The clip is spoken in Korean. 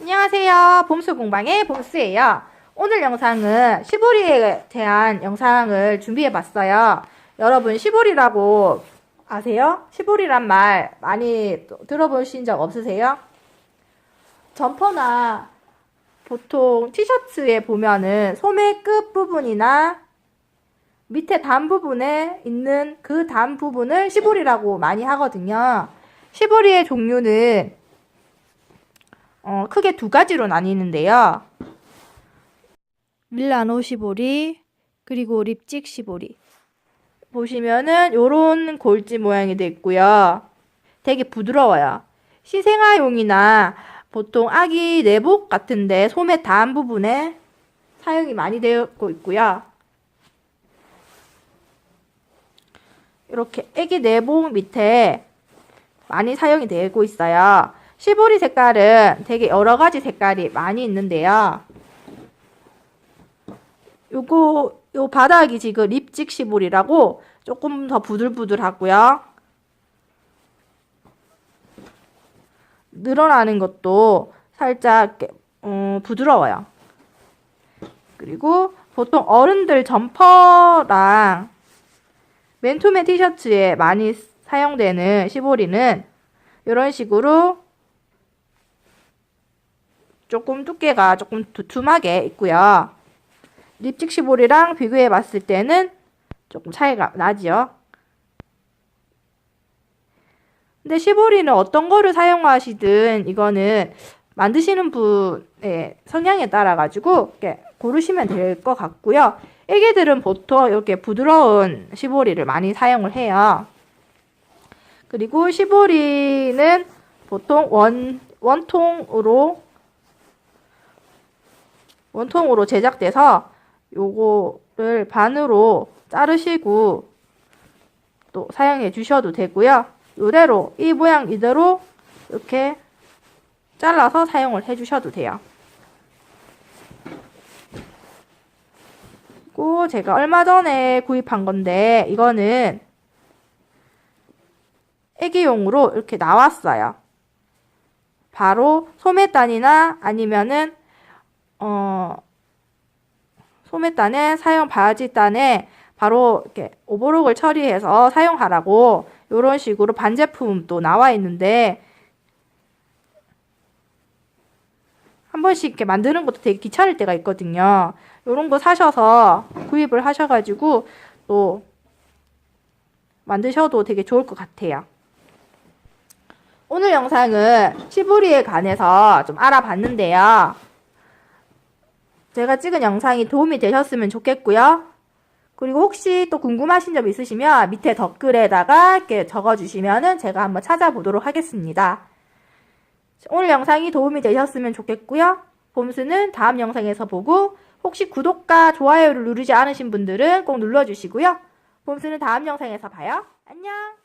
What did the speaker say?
안녕하세요. 봄수 공방의 봄수예요. 오늘 영상은 시보리에 대한 영상을 준비해 봤어요. 여러분 시보리라고 아세요? 시보리란 말 많이 들어보신 적 없으세요? 점퍼나 보통 티셔츠에 보면은 소매 끝 부분이나 밑에 단 부분에 있는 그 단 부분을 시보리라고 많이 하거든요. 시보리의 종류는 어, 크게 두 가지로 나뉘는데요. 밀라노 시보리 그리고 립직 시보리 보시면은 요런 골지 모양이 돼 있고요. 되게 부드러워요. 시생아용이나 보통 아기 내복 같은데 소매 단 부분에 사용이 많이 되고 있고요. 이렇게 아기 내복 밑에 많이 사용이 되고 있어요. 시보리 색깔은 되게 여러 가지 색깔이 많이 있는데요. 요거 요 바닥이 지금 립직 시볼이라고 조금 더 부들부들하고요. 늘어나는 것도 살짝 어, 부드러워요. 그리고 보통 어른들 점퍼랑 맨투맨 티셔츠에 많이 사용되는 시보리는 이런 식으로 조금 두께가 조금 두툼하게 있고요. 립직 시볼이랑 비교해 봤을 때는 조금 차이가 나지요. 근데 시보리는 어떤 거를 사용하시든 이거는 만드시는 분의 성향에 따라 가지고 이렇게 고르시면 될 것 같고요. 애기들은 보통 이렇게 부드러운 시보리를 많이 사용을 해요. 그리고 시보리는 보통 원 원통으로 원통으로 제작돼서 요거를 반으로 자르시고 또 사용해 주셔도 되고요. 이대로 이 모양 이대로 이렇게 잘라서 사용을 해 주셔도 돼요. 그리고 제가 얼마 전에 구입한 건데 이거는 애기용으로 이렇게 나왔어요. 바로 소매단이나 아니면은 어 소매단에 사용 바지단에 바로 이렇게 오버록을 처리해서 사용하라고 이런 식으로 반제품도 나와 있는데 한 번씩 이렇게 만드는 것도 되게 귀찮을 때가 있거든요. 이런 거 사셔서 구입을 하셔가지고 또 만드셔도 되게 좋을 것 같아요. 오늘 영상은 시보리에 관해서 좀 알아봤는데요. 제가 찍은 영상이 도움이 되셨으면 좋겠고요. 그리고 혹시 또 궁금하신 점 있으시면 밑에 댓글에다가 이렇게 적어주시면은 제가 한번 찾아보도록 하겠습니다. 오늘 영상이 도움이 되셨으면 좋겠고요. 봄수는 다음 영상에서 보고 혹시 구독과 좋아요를 누르지 않으신 분들은 꼭 눌러주시고요. 봄수는 다음 영상에서 봐요. 안녕!